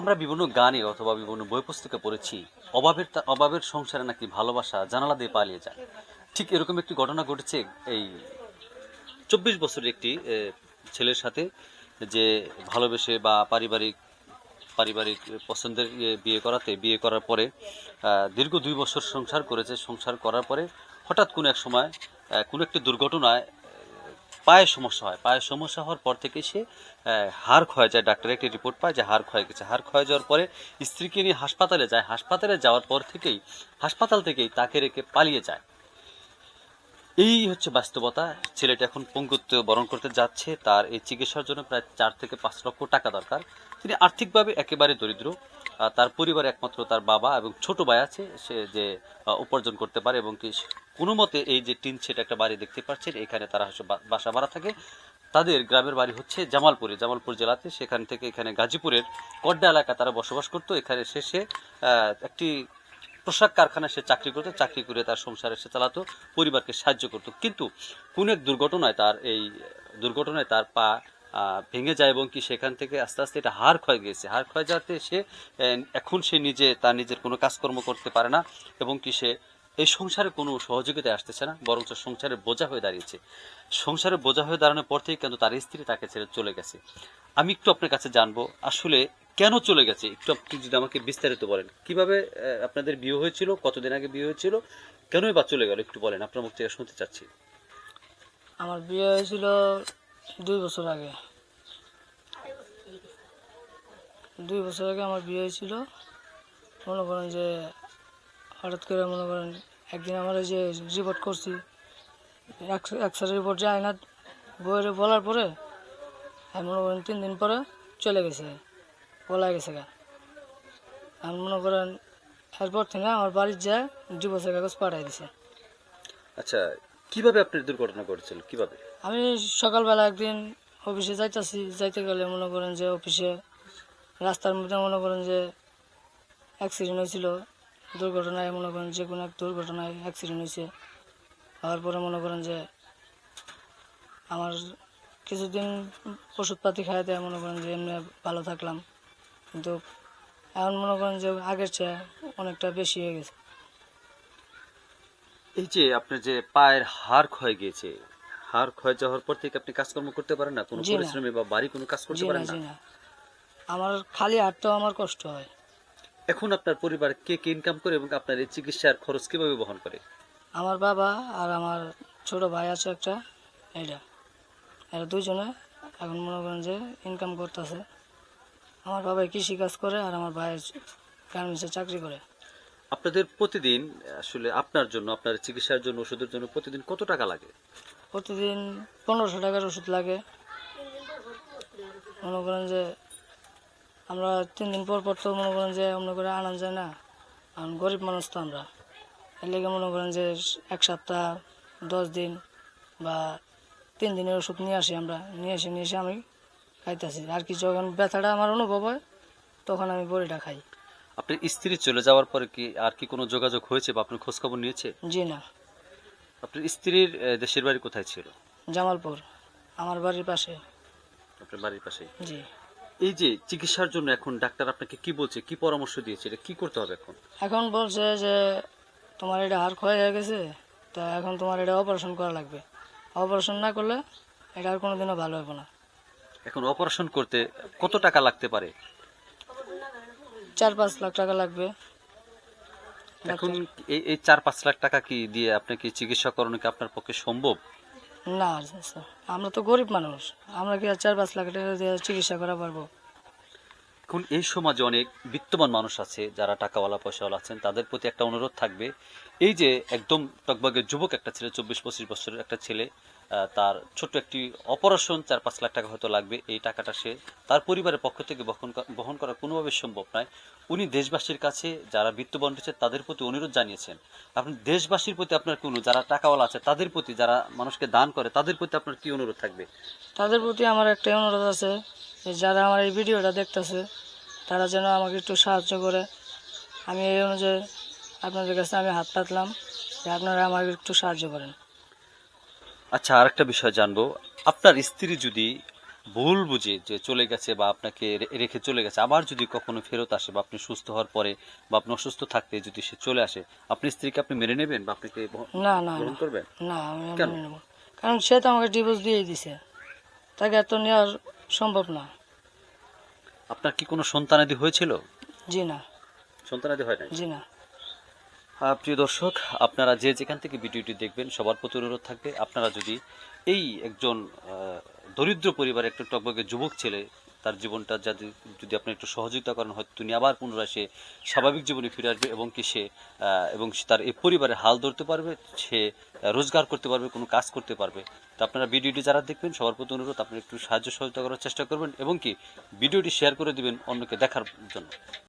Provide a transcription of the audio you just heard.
আমরা বিভিন্ন গানে অথবা বিভিন্ন বই পুস্তকে পড়েছি। অভাবের অভাবের সংসারে নাকি ভালোবাসা জানালা দিয়ে পালিয়ে যায়। ঠিক এরকম একটি ঘটনা ঘটেছে এই চব্বিশ বছরের একটি ছেলের সাথে যে ভালোবেসে বা পারিবারিক পারিবারিক পছন্দের ইয়ে বিয়ে করাতে, বিয়ে করার পরে দীর্ঘ দুই বছর সংসার করেছে। সংসার করার পরে হঠাৎ কোনো এক সময় কোনো একটি দুর্ঘটনায় পায়ের সমস্যা হয়। পায়ের সমস্যা হওয়ার পর থেকে সে হাড় ক্ষয়ে যায়। ডাক্তার একটি রিপোর্ট পায় যে হাড় ক্ষয়ে গেছে। হাড় ক্ষয়ে যাওয়ার পরে স্ত্রীকে নিয়ে হাসপাতালে যায়। হাসপাতালে যাওয়ার পর থেকেই, হাসপাতাল থেকেই তাকে রেখে পালিয়ে যায়। এই হচ্ছে বাস্তবতা। ছেলেটা এখন পঙ্গুত্ব বরণ করতে যাচ্ছে। তার এই চিকিৎসার জন্য প্রায় চার থেকে পাঁচ লক্ষ টাকা দরকার। তিনি আর্থিকভাবে একেবারে দরিদ্র। তার পরিবার একমাত্র তার বাবা এবং ছোট ভাই আছে। সে যে উপার্জন করতে পারে এবং কি কোনো মতে এই যে টিন সেট একটা বাড়ি দেখতে পাচ্ছেন, এখানে তারা বাসা ভাড়া থাকে। তাদের গ্রামের বাড়ি হচ্ছে জামালপুরে। জামালপুর জেলাতে সেখান থেকে এখানে গাজীপুরের কড্ডা এলাকা তারা বসবাস করতো। এখানে শেষে একটি পোশাক কারখানায় সে চাকরি করতো। চাকরি করে তার সংসারে সে চালাতো, পরিবারকে সাহায্য করতো। কিন্তু কোন এক দুর্ঘটনায় তার এই দুর্ঘটনায় তার পা ভেঙে যায় এবং কি সেখান থেকে আস্তে আস্তে এটা হার ক্ষয় গিয়েছে। হার ক্ষয় যাতে সে এখন সে নিজে, তার নিজের কোনো কাজকর্ম করতে পারে না এবং কি সে এই সংসারে কোনো সহযোগিতায় আসতেছে না, বরঞ্চ সংসারের বোঝা হয়ে দাঁড়িয়েছে। সংসারের বোঝা হয়ে দাঁড়ানোর পর থেকে কিন্তু তার স্ত্রী তাকে ছেড়ে চলে গেছে। আমি একটু আপনার কাছে জানব, আসলে কেন চলে গেছে? একটু আপনি যদি আমাকে বিস্তারিত বলেন। কীভাবে আপনাদের বিয়ে হয়েছিল? কতদিন আগে বিয়ে হয়েছিল? কেনই বা চলে গেল? একটু বলেন, আপনার মুখ থেকে শুনতে চাচ্ছি। আমার বিয়ে হয়েছিল দুই বছর আগে। দুই বছর আগে আমার বিয়ে হয়েছিল। মনে করেন যে হঠাৎ করে মনে করেন একদিন আমার যে রিপোর্ট করছি একসাথে রিপোর্ট যায় না বইয়ের বলার পরে আমি মনে করেন তিন দিন পরে চলে গেছে বলা গেছে গা। আমি মনে করেন এরপর থেকে আমার বাড়ির যায় ডিভোর্সের কাগজ পাঠাই দিছে। আচ্ছা কীভাবে আপনি দুর্ঘটনা ঘটেছিল? কীভাবে? আমি সকালবেলা একদিন অফিসে যাইতাছি যাইতে গেলে মনে করেন যে অফিসে রাস্তার মধ্যে মনে করেন যে অ্যাক্সিডেন্ট হয়েছিল। দুর্ঘটনায় মনে করেন যে কোনো এক দুর্ঘটনায় অ্যাক্সিডেন্ট হয়েছে। হওয়ার পরে মনে করেন যে আমার কিছুদিন ওষুধপাতি খাই দেয় মনে করেন যে এমনি ভালো থাকলাম। কিন্তু এখন মনে করেন যে আগের চেয়ে অনেকটা বেশি হয়ে গেছে। এই যে আপনার যে পায়ের হাড় ক্ষয় গিয়েছে হাড় ক্ষয় যাওয়ার পর থেকে আপনি কাজকর্ম করতে পারেন না? কোনো পরিশ্রমে বা বাড়ি কোনো কাজ করতে পারেন না? না। আমার খালি হাঁটতেও আমার কষ্ট হয়। এখন আপনার পরিবার কে কে ইনকাম করে এবং আপনার এই চিকিৎসার খরচ কীভাবে বহন করে? আমার বাবা আর আমার ছোট ভাই আছে একটা এইটা। এরা দুইজনে এখন মনে করেন যে ইনকাম করতেছে। আমার বাবা কৃষি কাজ করে আর আমার ভাই গার্মেন্টসে চাকরি করে। আপনাদের প্রতিদিন আসলে আপনার জন্য আপনার চিকিৎসার জন্য ওষুধের জন্য প্রতিদিন কত টাকা লাগে? প্রতিদিন পনেরোশো টাকার ওষুধ লাগে। মনে করেন যে আমরা তিন দিন পর পর তো মনে করেন যে মনে করে আনান যায় না। কারণ গরিব মানুষ তো আমরা। এর লেগে মনে করেন যে এক সপ্তাহ দশ দিন বা তিন দিনের ওষুধ নিয়ে আসি আমরা। নিয়ে এসে নিয়ে এসে আমি খাইতেছি। আর কি যখন ব্যথাটা আমার অনুভব হয় তখন আমি বড়িটা খাই। আপনার স্ত্রী চলে যাওয়ার পরে কি আর কি কোনো যোগাযোগ হয়েছে বা আপনার খোঁজখবর নিয়েছে? জি না। আপনার স্ত্রীর দেশের বাড়ি কোথায় ছিল? জামালপুর। আমার বাড়ির পাশে। আপনার বাড়ির পাশে জি। এই যে চিকিৎসার জন্য এখন ডাক্তার আপনাকে কি বলছে? কি পরামর্শ দিয়েছে? এটা কি করতে হবে এখন? এখন বলছে যে তোমার এটা হাড় ক্ষয় হয়ে গেছে তা এখন তোমার এটা অপারেশন করা লাগবে। অপারেশন না করলে এটা আর কোনোদিনও ভালো হবে না। এখন অপারেশন করতে কত টাকা লাগতে পারে? চার পাঁচ লাখ টাকা লাগবে। এখন এই এই চার পাঁচ লাখ টাকা কি দিয়ে আপনাকে চিকিৎসা করানো কি আপনার পক্ষে সম্ভব? না স্যার আমরা তো গরিব মানুষ। আমরা কি আর চার পাঁচ লাখ টাকা চিকিৎসা করা পারব? এখন এই সমাজে অনেক বিত্তমান মানুষ আছে, যারা টাকাওয়ালা, পয়সাওয়ালা আছেন, তাদের প্রতি একটা অনুরোধ থাকবে। এই যে একদম টকবাগের যুবক একটা ছেলে, চব্বিশ, পঁচিশ বছরের একটা ছেলে তার ছোট একটি অপারেশন, চার পাঁচ লাখ টাকা হয়তো লাগবে। এই টাকাটা সে তার পরিবারের পক্ষ থেকে বহন বহন করা কোনোভাবে সম্ভব নয়। উনি দেশবাসীর কাছে যারা বিত্তবান রয়েছে, তাদের প্রতি অনুরোধ জানিয়েছেন। আপনি দেশবাসীর প্রতি আপনার কোনো যারা টাকাওয়ালা আছে, তাদের প্রতি, যারা মানুষকে দান করে, তাদের প্রতি আপনার কি অনুরোধ থাকবে? তাদের প্রতি আমার একটা অনুরোধ আছে যারা আমার এই ভিডিওটা দেখতেছে, তারা যেন আমাকে একটু সাহায্য করে। আমি এই অনুযায়ী আপনাদের কাছে আমি হাত পাতলাম যে আপনারা আমাকে একটু সাহায্য করেন। আচ্ছা আরেকটা বিষয় জানব। আপনার স্ত্রী যদি ভুল বুঝে যে চলে গেছে বা আপনাকে রেখে চলে গেছে আবার যদি কখনো ফেরত আসে বা আপনি সুস্থ হওয়ার পরে বা আপনি অসুস্থ থাকতে যদি সে চলে আসে আপনি স্ত্রীকে আপনি মেনে নেবেন বা আপনাকে না না গ্রহণ করবেন? না আমি কেন? মেনে নেব কারণ সে তো আমাকে ডিভোর্স দিয়েই দিছে। তাকে এত নেওয়ার সম্ভব না। আপনার কি কোনো সন্তানাদি হয়েছিল? জি না। সন্তানাদি হয় না জি না। প্রিয় দর্শক, আপনারা যে যেখান থেকে ভিডিওটি দেখবেন, সবার প্রতি অনুরোধ থাকবে, আপনারা যদি এই একজন দরিদ্র পরিবারের একটু টকবকে যুবক ছেলে, তার জীবনটা যদি যদি আপনি একটু সহযোগিতা করেন, হয়তো তিনি আবার পুনরায় সে স্বাভাবিক জীবনে ফিরে আসবে এবং কি সে এবং তার এই পরিবারের হাল ধরতে পারবে, সে রোজগার করতে পারবে, কোনো কাজ করতে পারবে। তো আপনারা ভিডিওটি যারা দেখবেন, সবার প্রতি অনুরোধ আপনি একটু সাহায্য সহযোগিতা করার চেষ্টা করবেন এবং কি ভিডিওটি শেয়ার করে দিবেন অন্যকে দেখার জন্য।